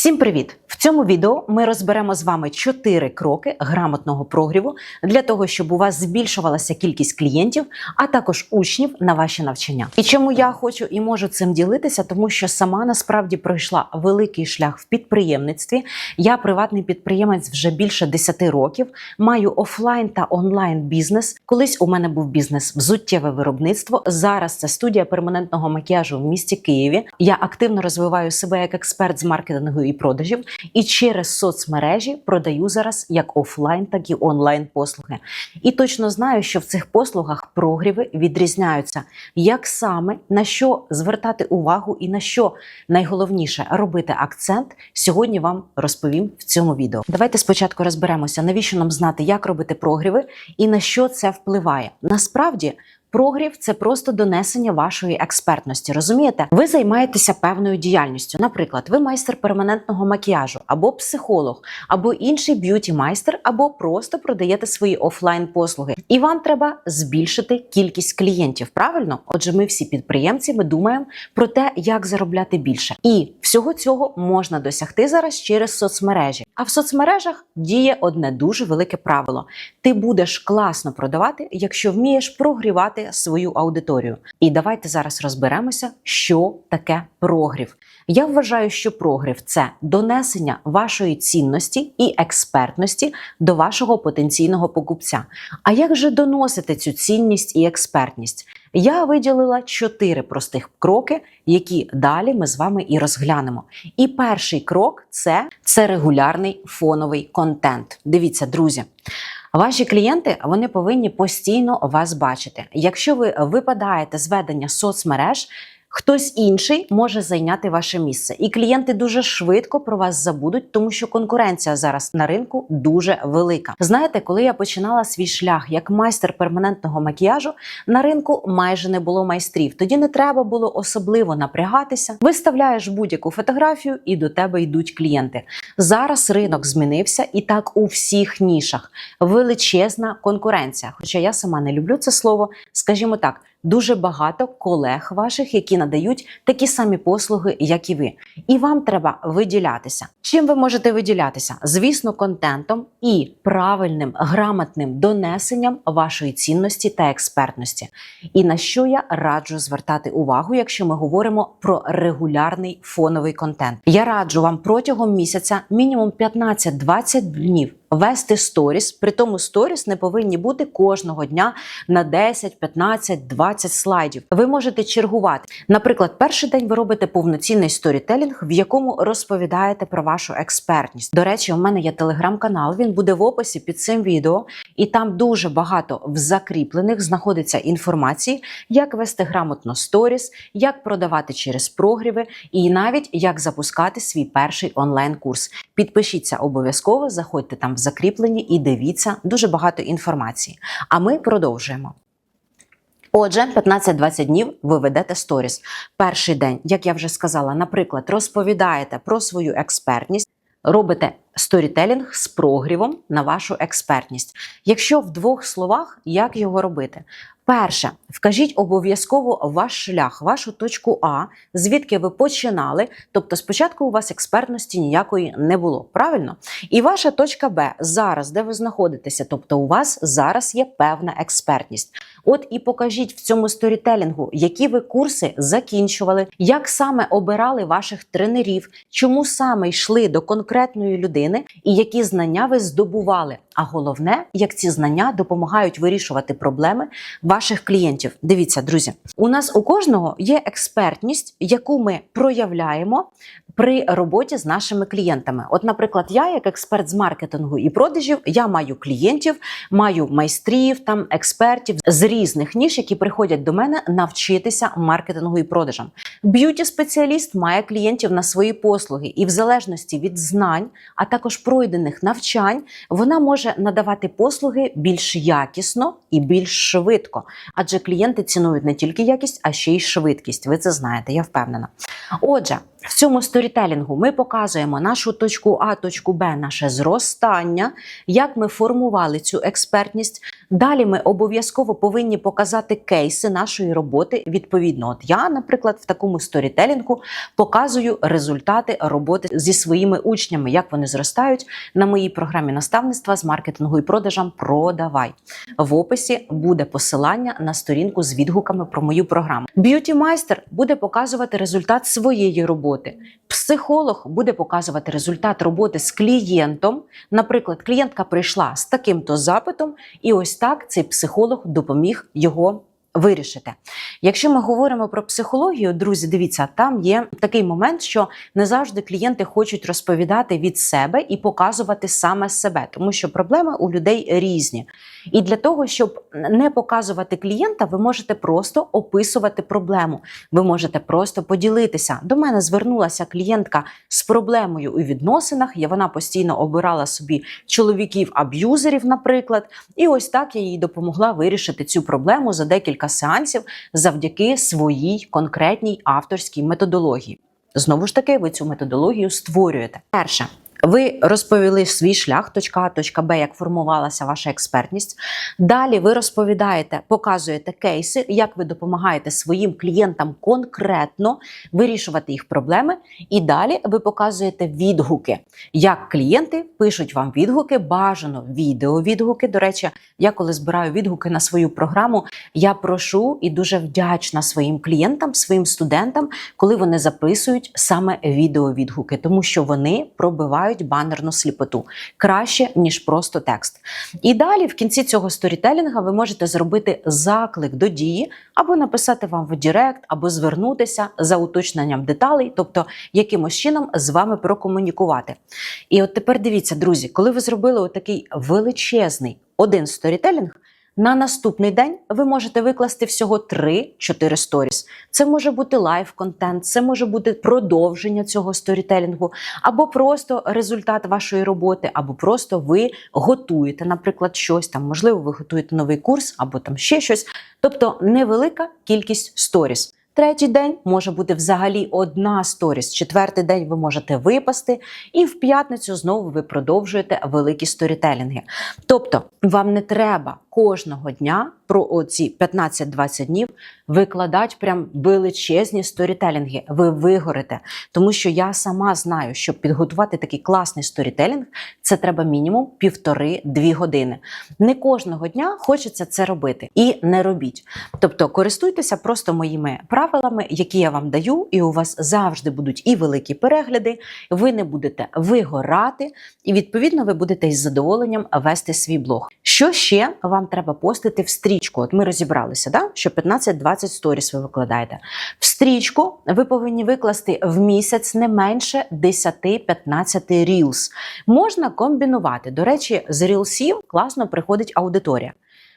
Всім привіт! Цьому відео ми розберемо з вами 4 кроки грамотного прогріву для того, щоб у вас збільшувалася кількість клієнтів, а також учнів на ваші навчання. І чому я хочу і можу цим ділитися, тому що сама насправді пройшла великий шлях в підприємництві. Я приватний підприємець вже більше 10 років, маю офлайн та онлайн бізнес. Колись у мене був бізнес взуттєве виробництво. Зараз це студія перманентного макіяжу в місті Києві. Я активно розвиваю себе як експерт з маркетингу і продажів, і через соцмережі продаю зараз як офлайн, так і онлайн послуги. І точно знаю, що в цих послугах прогріви відрізняються, як саме на що звертати увагу і на що найголовніше робити акцент. Сьогодні вам розповім в цьому відео. Давайте спочатку розберемося, навіщо нам знати, як робити прогріви і на що це впливає. Насправді. Прогрів це просто донесення вашої експертності. Розумієте? Ви займаєтеся певною діяльністю. Наприклад, ви майстер перманентного макіяжу, або психолог, або інший б'юті майстер, або просто продаєте свої офлайн послуги. І вам треба збільшити кількість клієнтів. Правильно? Отже, ми всі підприємці, ми думаємо про те, як заробляти більше. І всього цього можна досягти зараз через соцмережі. А в соцмережах діє одне дуже велике правило: ти будеш класно продавати, якщо вмієш прогрівати свою аудиторію. І давайте зараз розберемося, що таке прогрів. Я вважаю, що прогрів це донесення вашої цінності і експертності до вашого потенційного покупця. А як же доносити цю цінність і експертність? Я виділила чотири простих кроки, які далі ми з вами і розглянемо. І перший крок це, це регулярний фоновий контент. Дивіться, друзі. Ваші клієнти вони повинні постійно вас бачити. Якщо ви випадаєте з ведення соцмереж, хтось інший може зайняти ваше місце, і клієнти дуже швидко про вас забудуть, тому що конкуренція зараз на ринку дуже велика. Знаєте, коли я починала свій шлях як майстер перманентного макіяжу, на ринку майже не було майстрів. Тоді не треба було особливо напрягатися. Виставляєш будь-яку фотографію, і до тебе йдуть клієнти. Зараз ринок змінився, і так у всіх нішах величезна конкуренція. Хоча я сама не люблю це слово, скажімо так. Дуже багато колег ваших, які надають такі самі послуги, як і ви, і вам треба виділятися. Чим ви можете виділятися? Звісно, контентом і правильним грамотним донесенням вашої цінності та експертності. І на що я раджу звертати увагу, якщо ми говоримо про регулярний фоновий контент. Я раджу вам протягом місяця мінімум 15-20 днів вести сторіс. При тому сторіс не повинні бути кожного дня на 10, 15, 20 слайдів. Ви можете чергувати. Наприклад, перший день ви робите повноцінний сторітелінг, в якому розповідаєте про вашу експертність. До речі, у мене є телеграм-канал. Він буде в описі під цим відео, і там дуже багато в закріплених знаходиться інформації, як вести грамотно сторіс, як продавати через прогріви, і навіть як запускати свій перший онлайн-курс. Підпишіться обов'язково, заходьте там в закріплені і дивіться дуже багато інформації. А ми продовжуємо. Отже, 15-20 днів ви ведете сторіс. Перший день, як я вже сказала, наприклад, розповідаєте про свою експертність, робите сторітелінг з прогрівом на вашу експертність. Якщо в двох словах, як його робити? Перше, вкажіть обов'язково ваш шлях, вашу точку А, звідки ви починали. Тобто, спочатку у вас експертності ніякої не було, правильно? І ваша точка Б зараз, де ви знаходитеся, тобто у вас зараз є певна експертність. От і покажіть в цьому сторітелінгу, які ви курси закінчували, як саме обирали ваших тренерів, чому саме йшли до конкретної людини і які знання ви здобували. А головне, як ці знання допомагають вирішувати проблеми ваших клієнтів. Дивіться, друзі, у нас у кожного є експертність, яку ми проявляємо при роботі з нашими клієнтами. От, наприклад, я, як експерт з маркетингу і продажів, я маю клієнтів, маю майстрів, там експертів з різних ніж, які приходять до мене навчитися маркетингу і продажам. Б'юті спеціаліст має клієнтів на свої послуги, і в залежності від знань, а також пройдених навчань, вона може надавати послуги більш якісно і більш швидко. Адже клієнти цінують не тільки якість, а ще й швидкість. Ви це знаєте, я впевнена. Отже, в цьому сторі сторітелінгу ми показуємо нашу точку А, точку Б, наше зростання, як ми формували цю експертність. Далі ми обов'язково повинні показати кейси нашої роботи. Відповідно, от я, наприклад, в такому сторітелінгу показую результати роботи зі своїми учнями, як вони зростають на моїй програмі наставництва з маркетингу і продажам. Продавай в описі буде посилання на сторінку з відгуками про мою програму. Б'юті майстер буде показувати результат своєї роботи. Психолог буде показувати результат роботи з клієнтом. Наприклад, клієнтка прийшла з таким-то запитом, і ось так цей психолог допоміг його. Вирішити. Якщо ми говоримо про психологію, друзі, дивіться, там є такий момент, що не завжди клієнти хочуть розповідати від себе і показувати саме себе, тому що проблеми у людей різні. І для того, щоб не показувати клієнта, ви можете просто описувати проблему. Ви можете просто поділитися. До мене звернулася клієнтка з проблемою у відносинах. Я вона постійно обирала собі чоловіків-аб'юзерів, наприклад. І ось так я їй допомогла вирішити цю проблему за декілька сеансів завдяки своїй конкретній авторській методології. Знову ж таки, ви цю методологію створюєте. Перше. Ви розповіли свій шлях, точка А, точка Б, як формувалася ваша експертність. Далі ви розповідаєте, показуєте кейси, як ви допомагаєте своїм клієнтам конкретно вирішувати їх проблеми. І далі ви показуєте відгуки, як клієнти пишуть вам відгуки, бажано відеовідгуки. До речі, я коли збираю відгуки на свою програму, я прошу і дуже вдячна своїм клієнтам, своїм студентам, коли вони записують саме відеовідгуки, тому що вони пробивають банерну сліпоту краще ніж просто текст. І далі, в кінці цього сторітелінга, ви можете зробити заклик до дії, або написати вам в Директ, або звернутися за уточненням деталей, тобто якимось чином з вами прокомунікувати. І от тепер дивіться, друзі, коли ви зробили отакий величезний один сторітелінг. На наступний день ви можете викласти всього 3-4 сторіс. Це може бути лайв-контент, це може бути продовження цього сторітелінгу, або просто результат вашої роботи, або просто ви готуєте, наприклад, щось там. Можливо, ви готуєте новий курс, або там ще щось. Тобто невелика кількість сторіс. Третій день може бути взагалі одна сторіс. Четвертий день ви можете випасти, і в п'ятницю знову ви продовжуєте великі сторітелінги. Тобто, вам не треба кожного дня про оці 15-20 днів викладати прям величезні сторітелінги. Ви вигорите, тому що я сама знаю, щоб підготувати такий класний сторітелінг, це треба мінімум півтори-дві години. Не кожного дня хочеться це робити і не робіть. Тобто користуйтеся просто моїми правилами, які я вам даю, і у вас завжди будуть і великі перегляди. Ви не будете вигорати, і відповідно ви будете із задоволенням вести свій блог. Що ще вам треба постити в стрічку? От ми розібралися, да? що 15-20 сторіс ви викладаєте. В стрічку ви повинні викласти в місяць не менше 10-15 рілс. Можна комбінувати. До речі, з рілсів класно приходить аудиторія.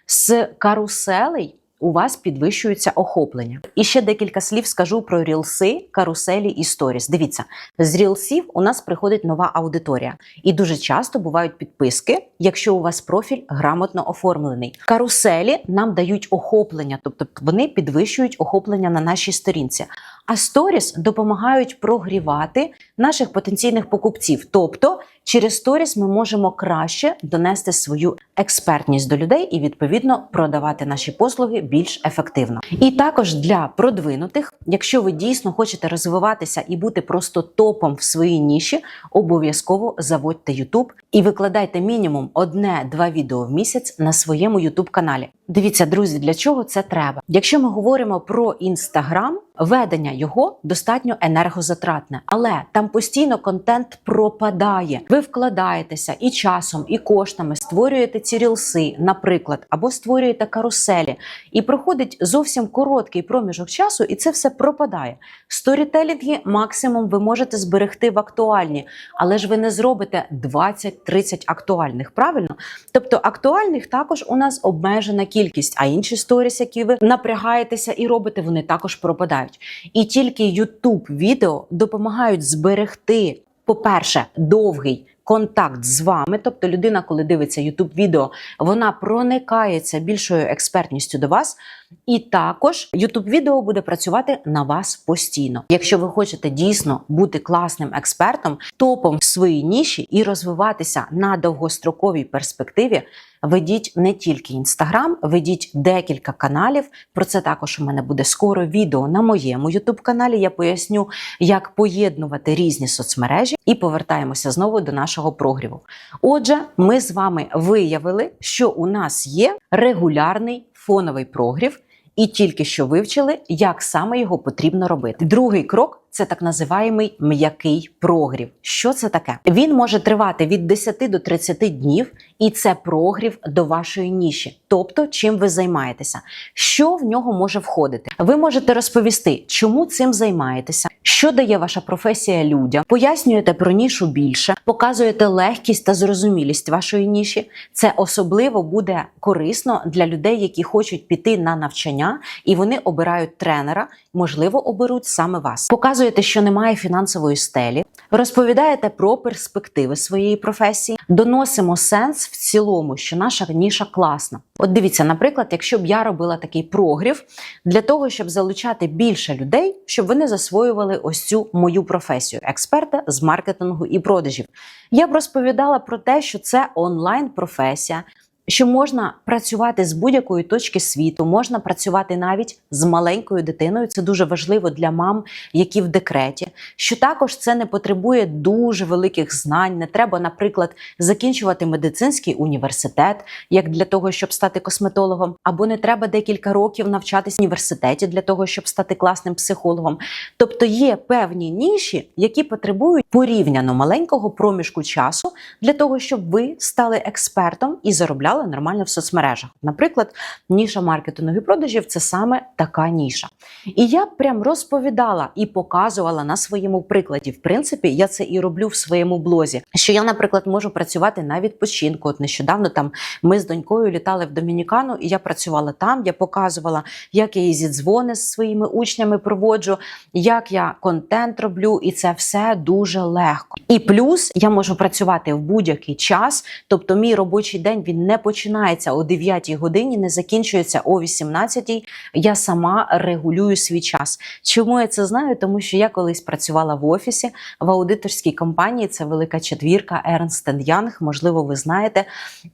З каруселей у вас підвищується охоплення. І ще декілька слів скажу про рілси, каруселі і сторіс. Дивіться, з рілсів у нас приходить нова аудиторія, і дуже часто бувають підписки, якщо у вас профіль грамотно оформлений. Каруселі нам дають охоплення, тобто вони підвищують охоплення на нашій сторінці. А сторіс допомагають прогрівати наших потенційних покупців. Тобто, через сторіс ми можемо краще донести свою експертність до людей і відповідно продавати наші послуги більш ефективно. І також для продвинутих, якщо ви дійсно хочете розвиватися і бути просто топом в своїй ніші, обов'язково заводьте YouTube і викладайте мінімум одне-два відео в місяць на своєму YouTube каналі. Дивіться, друзі, для чого це треба? Якщо ми говоримо про інстаграм, ведення його достатньо енергозатратне, але там постійно контент пропадає. Ви вкладаєтеся і часом, і коштами створюєте ці рілси, наприклад, або створюєте каруселі, і проходить зовсім короткий проміжок часу, і це все пропадає. Сторітелінги максимум ви можете зберегти в актуальні, але ж ви не зробите 20-30 актуальних, правильно? Тобто актуальних також у нас обмежена кількість, а інші сторіс, які ви напрягаєтеся і робите, вони також пропадають. І тільки YouTube відео допомагають зберегти, по-перше, довгий контакт з вами. Тобто, людина, коли дивиться youtube відео, вона проникається більшою експертністю до вас. І також youtube відео буде працювати на вас постійно. Якщо ви хочете дійсно бути класним експертом, топом в своїй ніші і розвиватися на довгостроковій перспективі, ведіть не тільки інстаграм, ведіть декілька каналів. Про це також у мене буде скоро відео на моєму youtube каналі. Я поясню, як поєднувати різні соцмережі, і повертаємося знову до нашого прогріву. Отже, ми з вами виявили, що у нас є регулярний фоновий прогрів, і тільки що вивчили, як саме його потрібно робити. Другий крок. Це так називаємий м'який прогрів. Що це таке? Він може тривати від 10 до 30 днів, і це прогрів до вашої ніші, тобто чим ви займаєтеся, що в нього може входити. Ви можете розповісти, чому цим займаєтеся, що дає ваша професія людям, пояснюєте про нішу більше, показуєте легкість та зрозумілість вашої ніші. Це особливо буде корисно для людей, які хочуть піти на навчання, і вони обирають тренера, можливо, оберуть саме вас. Показуєте, що немає фінансової стелі, розповідаєте про перспективи своєї професії, доносимо сенс в цілому, що наша ніша класна. От дивіться, наприклад, якщо б я робила такий прогрів для того, щоб залучати більше людей, щоб вони засвоювали ось цю мою професію експерта з маркетингу і продажів. Я б розповідала про те, що це онлайн професія. Що можна працювати з будь-якої точки світу, можна працювати навіть з маленькою дитиною. Це дуже важливо для мам, які в декреті. Що також це не потребує дуже великих знань. Не треба, наприклад, закінчувати медицинський університет, як для того, щоб стати косметологом, або не треба декілька років навчатись в університеті для того, щоб стати класним психологом. Тобто є певні ніші, які потребують порівняно маленького проміжку часу для того, щоб ви стали експертом і заробляли нормально в соцмережах. Наприклад, ніша маркетингу і продажів це саме така ніша. І я прям розповідала і показувала на своєму прикладі. В принципі, я це і роблю в своєму блозі. Що я, наприклад, можу працювати на відпочинку. От нещодавно там ми з донькою літали в Домінікану, і я працювала там. Я показувала, як я її дзвони з своїми учнями проводжу, як я контент роблю, і це все дуже легко. І плюс я можу працювати в будь-який час, тобто мій робочий день він не починається о 9 годині, не закінчується о 18. Я сама регулюю свій час. Чому я це знаю? Тому що я колись працювала в офісі в аудиторській компанії. Це велика четвірка Ernst Young, можливо, ви знаєте.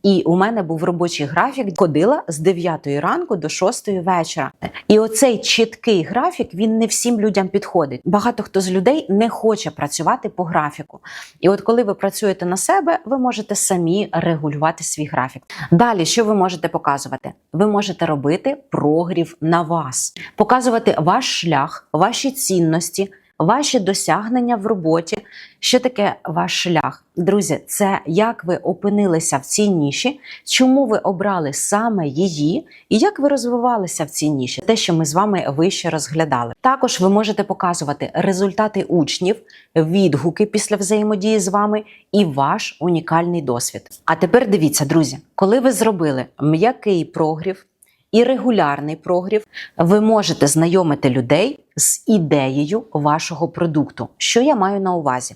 І у мене був робочий графік, ходила з 9 ранку до 6 вечора. І оцей чіткий графік він не всім людям підходить. Багато хто з людей не хоче працювати по графіку. І от коли ви працюєте на себе, ви можете самі регулювати свій графік. Далі, що ви можете показувати? Ви можете робити прогрів на вас, показувати ваш шлях, ваші цінності, ваші досягнення в роботі. Що таке ваш шлях? Друзі, це як ви опинилися в цій ніші, чому ви обрали саме її, і як ви розвивалися в цій ніші, те, що ми з вами вище розглядали. Також ви можете показувати результати учнів, відгуки після взаємодії з вами і ваш унікальний досвід. А тепер дивіться, друзі, коли ви зробили м'який прогрів. І регулярний прогрів, ви можете знайомити людей з ідеєю вашого продукту. Що я маю на увазі?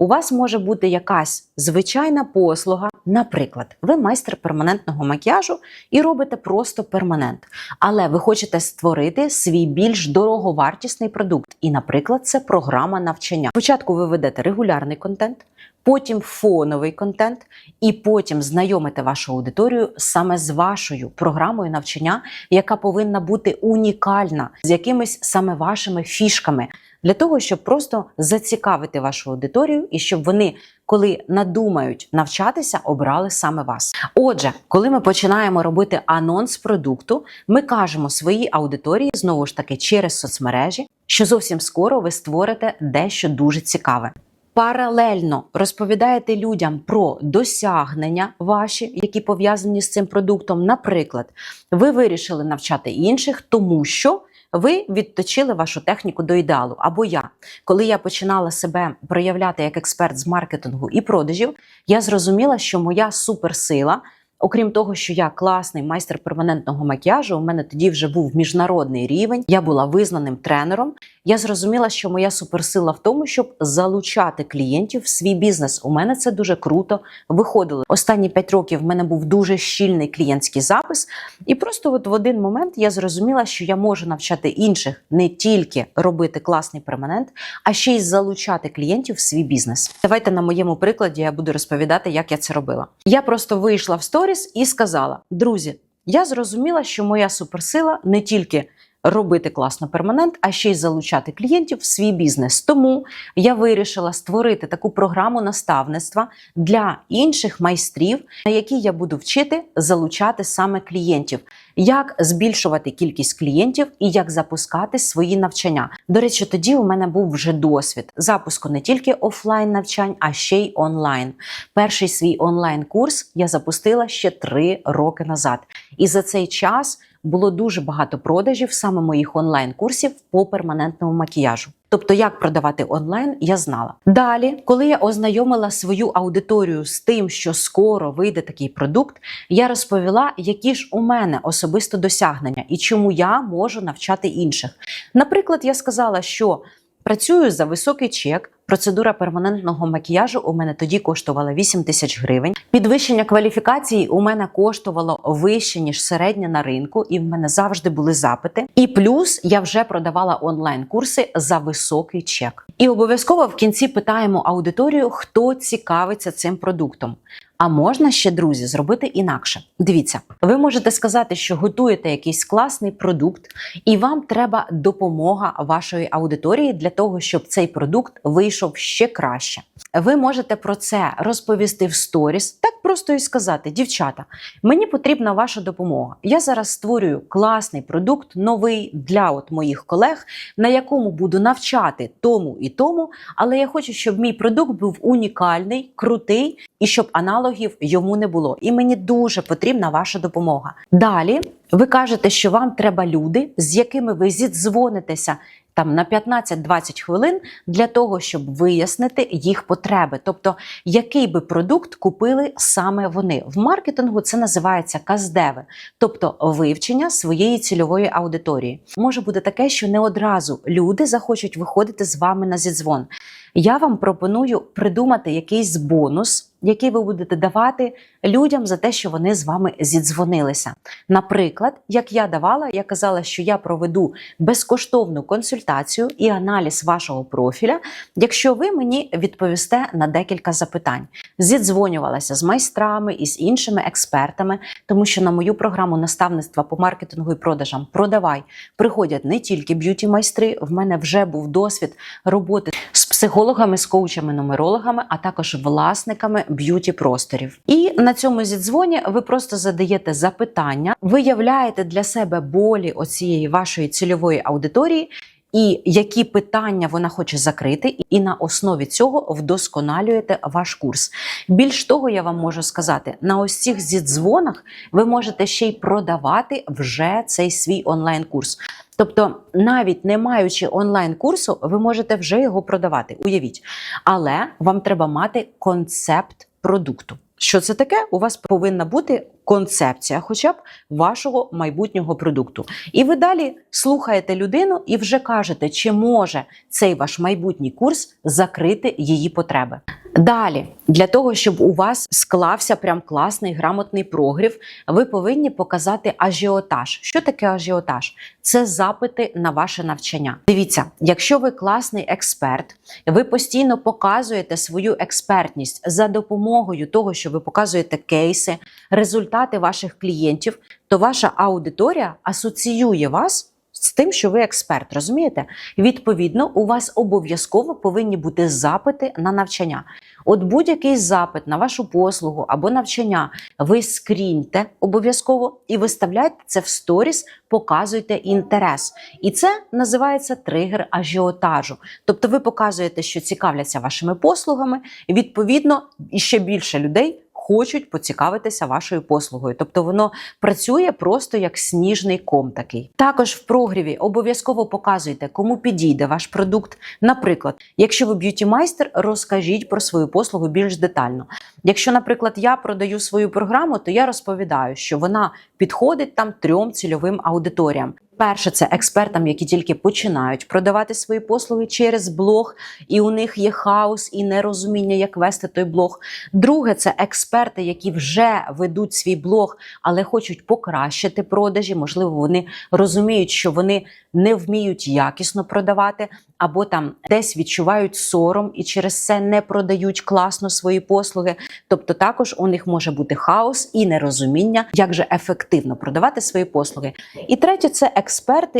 У вас може бути якась звичайна послуга, наприклад, ви майстер перманентного макіяжу і робите просто перманент, але ви хочете створити свій більш дороговартісний продукт. І, наприклад, це програма навчання. Спочатку ви ведете регулярний контент, потім фоновий контент, і потім знайомите вашу аудиторію саме з вашою програмою навчання, яка повинна бути унікальна, з якимись саме вашими фішками. Для того, щоб просто зацікавити вашу аудиторію і щоб вони, коли надумають навчатися, обрали саме вас. Отже, коли ми починаємо робити анонс продукту, ми кажемо своїй аудиторії знову ж таки через соцмережі, що зовсім скоро ви створите дещо дуже цікаве. Паралельно розповідаєте людям про досягнення ваші, які пов'язані з цим продуктом. Наприклад, ви вирішили навчати інших, тому що ви відточили вашу техніку до ідеалу. Або я, коли я починала себе проявляти як експерт з маркетингу і продажів, я зрозуміла, що моя суперсила Окрім того, що я класний майстер перманентного макіяжу, у мене тоді вже був міжнародний рівень. Я була визнаним тренером. Я зрозуміла, що моя суперсила в тому, щоб залучати клієнтів в свій бізнес. У мене це дуже круто виходило. Останні 5 років в мене був дуже щільний клієнтський запис, і просто от в один момент я зрозуміла, що я можу навчати інших не тільки робити класний перманент, а ще й залучати клієнтів в свій бізнес. Давайте на моєму прикладі я буду розповідати, як я це робила. Я просто вийшла в сторіс і сказала: друзі, я зрозуміла, що моя суперсила не тільки робити класно перманент, а ще й залучати клієнтів в свій бізнес. Тому я вирішила створити таку програму наставництва для інших майстрів, на якій я буду вчити залучати саме клієнтів, як збільшувати кількість клієнтів і як запускати свої навчання. До речі, тоді у мене був вже досвід запуску не тільки офлайн навчань, а ще й онлайн. Перший свій онлайн-курс я запустила ще три роки назад, і за цей час було дуже багато продажів саме моїх онлайн-курсів по перманентному макіяжу. Тобто, як продавати онлайн, я знала. Далі, коли я ознайомила свою аудиторію з тим, що скоро вийде такий продукт, я розповіла, які ж у мене особисто досягнення і чому я можу навчати інших. Наприклад, я сказала, що працюю за високий чек. Процедура перманентного макіяжу у мене тоді коштувала 8 тисяч гривень. Підвищення кваліфікації у мене коштувало вище ніж середнє на ринку, і в мене завжди були запити. І плюс я вже продавала онлайн-курси за високий чек. І обов'язково в кінці питаємо аудиторію, хто цікавиться цим продуктом. А можна ще, друзі, зробити інакше. Дивіться, ви можете сказати, що готуєте якийсь класний продукт, і вам треба допомога вашої аудиторії для того, щоб цей продукт вийшов ще краще. Ви можете про це розповісти в сторіс, так просто і сказати: дівчата, мені потрібна ваша допомога. Я зараз створюю класний продукт, новий для от моїх колег, на якому буду навчати тому і тому, але я хочу, щоб мій продукт був унікальний, крутий і щоб аналогів йому не було. І мені дуже потрібна ваша допомога. Далі ви кажете, що вам треба люди, з якими ви зідзвонитеся там на 15-20 хвилин для того, щоб вияснити їх потреби. Тобто, який би продукт купили саме вони. В маркетингу це називається каздеви, тобто вивчення своєї цільової аудиторії. Може бути таке, що не одразу люди захочуть виходити з вами на зідзвон. Я вам пропоную придумати якийсь бонус, який ви будете давати людям за те, що вони з вами зідзвонилися. Наприклад, як я давала, я казала, що я проведу безкоштовну консультацію і аналіз вашого профіля, якщо ви мені відповісте на декілька запитань. Зідзвонювалася з майстрами і з іншими експертами, тому що на мою програму наставництва по маркетингу і продажам продавай приходять не тільки б'юті майстри. В мене вже був досвід роботи з психологами, з коучами, нумерологами, а також власниками б'юті просторів. І на цьому зідзвоні ви просто задаєте запитання, виявляєте для себе болі оцієї вашої цільової аудиторії. І які питання вона хоче закрити, і на основі цього вдосконалюєте ваш курс. Більш того, я вам можу сказати, на ось цих зідзвонах ви можете ще й продавати вже цей свій онлайн-курс. Тобто, навіть не маючи онлайн-курсу, ви можете вже його продавати. Уявіть, але вам треба мати концепт продукту. Що це таке? У вас повинна бути концепція, хоча б вашого майбутнього продукту. І ви далі слухаєте людину і вже кажете, чи може цей ваш майбутній курс закрити її потреби. Далі, для того, щоб у вас склався прям класний грамотний прогрів, ви повинні показати ажіотаж. Що таке ажіотаж? Це запити на ваше навчання. Дивіться, якщо ви класний експерт, ви постійно показуєте свою експертність за допомогою того, що ви показуєте кейси, результати ваших клієнтів, то ваша аудиторія асоціює вас. З тим, що ви експерт, розумієте? Відповідно, у вас обов'язково повинні бути запити на навчання. От будь-який запит на вашу послугу або навчання ви скріньте обов'язково і виставляйте це в сторіс, показуйте інтерес. І це називається тригер ажіотажу. Тобто ви показуєте, що цікавляться вашими послугами, і відповідно, іще більше людей хочуть поцікавитися вашою послугою. Тобто воно працює просто як сніжний ком такий. Також в прогріві обов'язково показуйте, кому підійде ваш продукт. Наприклад, якщо ви б'юті майстер, розкажіть про свою послугу більш детально. Якщо, наприклад, я продаю свою програму, то я розповідаю, що вона підходить там трьом цільовим аудиторіям. Перше, це експертам, які тільки починають продавати свої послуги через блог, і у них є хаос і нерозуміння, як вести той блог. Друге, це експерти, які вже ведуть свій блог, але хочуть покращити продажі. Можливо, вони розуміють, що вони не вміють якісно продавати, або там десь відчувають сором і через це не продають класно свої послуги. Тобто, також у них може бути хаос і нерозуміння, як же ефективно продавати свої послуги. І третє, це експерти,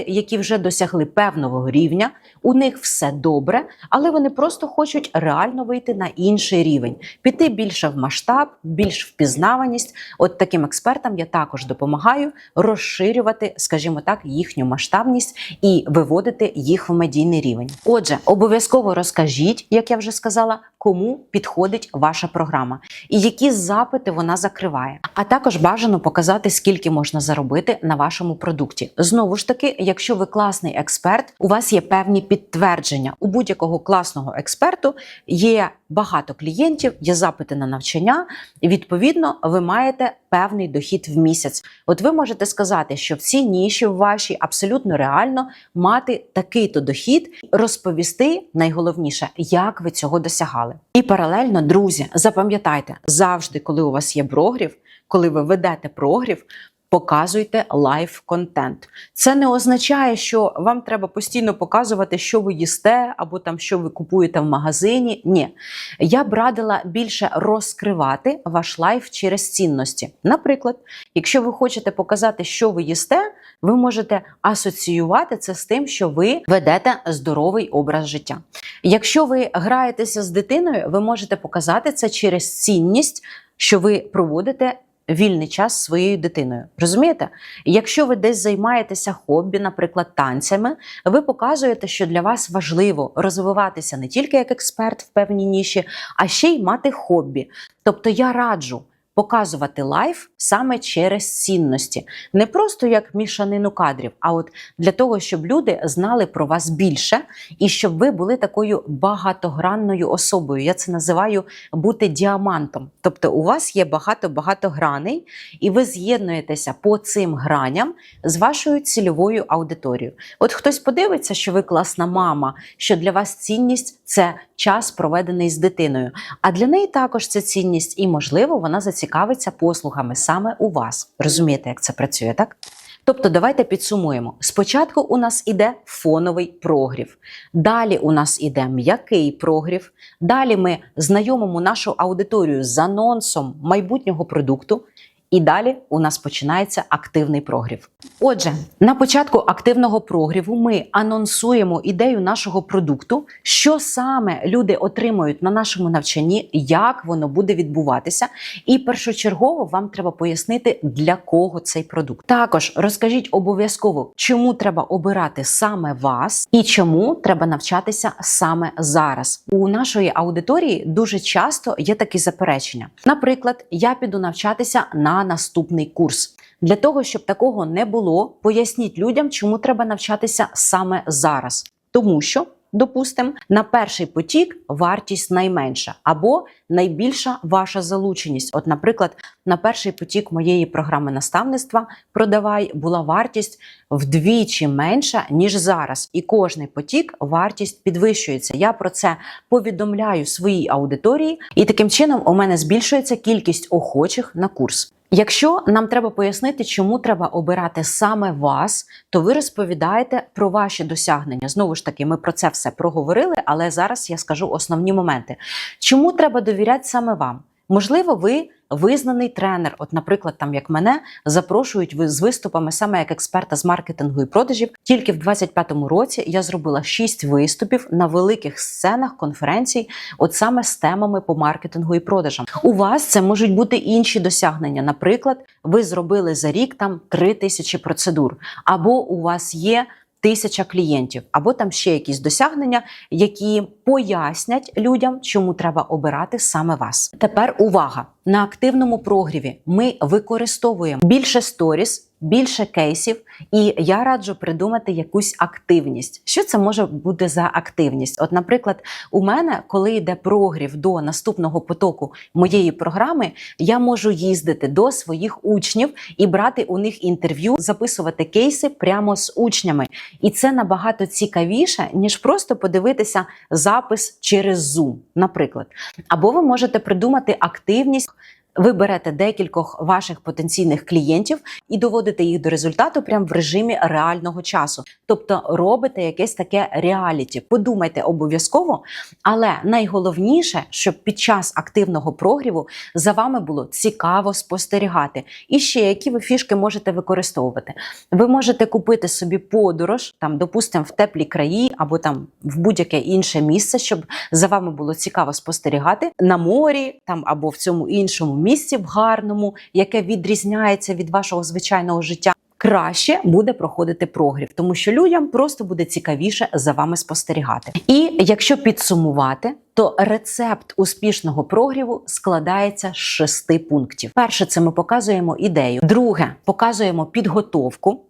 які вже досягли певного рівня. У них все добре, але вони просто хочуть реально вийти на інший рівень, піти більше в масштаб, більш впізнаваність. От таким експертам я також допомагаю розширювати, скажімо так, їхню масштабність і виводити їх в медійний рівень. Отже, обов'язково розкажіть, як я вже сказала, кому підходить ваша програма і які запити вона закриває. А також бажано показати, скільки можна заробити на вашому продукті. Знову ж таки, якщо ви класний експерт, у вас є певні підтвердження. У будь-якого класного експерту є багато клієнтів, є запити на навчання, і відповідно ви маєте певний дохід в місяць. От ви можете сказати, що в цій ніші в вашій абсолютно реально мати такий-то дохід, розповісти найголовніше, як ви цього досягали. І паралельно, друзі, запам'ятайте, завжди, коли у вас є прогрів, коли ви ведете прогрів. Показуйте лайв контент. Це не означає, що вам треба постійно показувати, що ви їсте, або там що ви купуєте в магазині. Ні, я б радила більше розкривати ваш лайф через цінності. Наприклад, якщо ви хочете показати, що ви їсте, ви можете асоціювати це з тим, що ви ведете здоровий образ життя. Якщо ви граєтеся з дитиною, ви можете показати це через цінність, що ви проводите вільний час своєю дитиною. Розумієте? Якщо ви десь займаєтеся хобі, наприклад, танцями, ви показуєте, що для вас важливо розвиватися не тільки як експерт в певній ніші, а ще й мати хобі. Тобто я раджу. Показувати лайф саме через цінності, не просто як мішанину кадрів, а от для того, щоб люди знали про вас більше і щоб ви були такою багатогранною особою. Я це називаю бути діамантом. Тобто, у вас є багато-багато граней, і ви з'єднуєтеся по цим граням з вашою цільовою аудиторією. От хтось подивиться, що ви класна мама, що для вас цінність це час, проведений з дитиною. А для неї також це цінність, і, можливо, вона зацікавиться послугами саме у вас. Розумієте, як це працює, так? Тобто, давайте підсумуємо. Спочатку у нас іде фоновий прогрів, далі у нас іде м'який прогрів, далі ми знайомимо нашу аудиторію з анонсом майбутнього продукту. І далі у нас починається активний прогрів. Отже, на початку активного прогріву ми анонсуємо ідею нашого продукту, що саме люди отримують на нашому навчанні, як воно буде відбуватися. І першочергово вам треба пояснити, для кого цей продукт. Також розкажіть обов'язково, чому треба обирати саме вас і чому треба навчатися саме зараз. У нашої аудиторії дуже часто є такі заперечення. Наприклад, я піду навчатися на наступний курс. Для того, щоб такого не було, поясніть людям, чому треба навчатися саме зараз. Тому що, допустимо, на перший потік вартість найменша або найбільша ваша залученість. От, наприклад, на перший потік моєї програми наставництва продавай була вартість вдвічі менша, ніж зараз. І кожний потік вартість підвищується. Я про це повідомляю своїй аудиторії, і таким чином у мене збільшується кількість охочих на курс. Якщо нам треба пояснити, чому треба обирати саме вас, то ви розповідаєте про ваші досягнення. Знову ж таки, ми про це все проговорили, але зараз я скажу основні моменти. Чому треба довіряти саме вам? Можливо, ви визнаний тренер. От, наприклад, там як мене запрошують з виступами саме як експерта з маркетингу і продажів. Тільки в 25-му році я зробила 6 виступів на великих сценах конференцій, от саме з темами по маркетингу і продажам. У вас це можуть бути інші досягнення. Наприклад, ви зробили за рік там 3 тисячі процедур, або у вас є тисяча клієнтів, або там ще якісь досягнення, які пояснять людям, чому треба обирати саме вас. Тепер увага! На активному прогріві ми використовуємо більше сторіс. Більше кейсів, і я раджу придумати якусь активність. Що це може бути за активність? От, наприклад, у мене, коли йде прогрів до наступного потоку моєї програми, я можу їздити до своїх учнів і брати у них інтерв'ю, записувати кейси прямо з учнями. І це набагато цікавіше, ніж просто подивитися запис через Zoom, наприклад. Або ви можете придумати активність. Ви берете декількох ваших потенційних клієнтів і доводите їх до результату прямо в режимі реального часу. Тобто робите якесь таке реаліті. Подумайте обов'язково, але найголовніше, щоб під час активного прогріву за вами було цікаво спостерігати. І ще які ви фішки можете використовувати. Ви можете купити собі подорож, там, допустимо, в теплі краї або там в будь-яке інше місце, щоб за вами було цікаво спостерігати на морі, там або в цьому іншому місці, в гарному, яке відрізняється від вашого звичайного життя. Краще буде проходити прогрів, тому що людям просто буде цікавіше за вами спостерігати. І якщо підсумувати, то рецепт успішного прогріву складається з шести пунктів. Перше, це ми показуємо ідею. Друге, показуємо підготовку.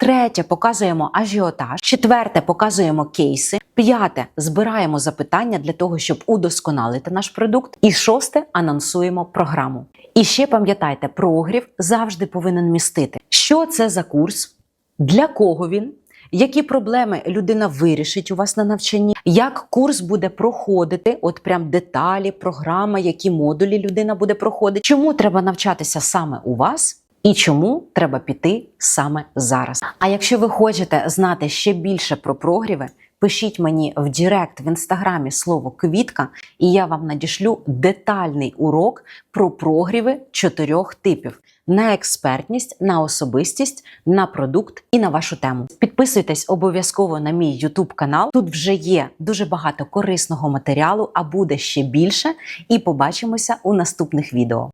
Третє показуємо ажіотаж. Четверте показуємо кейси. П'яте збираємо запитання для того, щоб удосконалити наш продукт. І шосте анонсуємо програму. І ще пам'ятайте, прогрів завжди повинен містити, що це за курс, для кого він. Які проблеми людина вирішить у вас на навчанні? Як курс буде проходити? От прям деталі, програма, які модулі людина буде проходити? Чому треба навчатися саме у вас? І чому треба піти саме зараз? А якщо ви хочете знати ще більше про прогріви, пишіть мені в Директ в інстаграмі слово квітка, і я вам надішлю детальний урок про прогріви чотирьох типів: на експертність, на особистість, на продукт і на вашу тему. Підписуйтесь обов'язково на мій YouTube канал. Тут вже є дуже багато корисного матеріалу, а буде ще більше. І побачимося у наступних відео.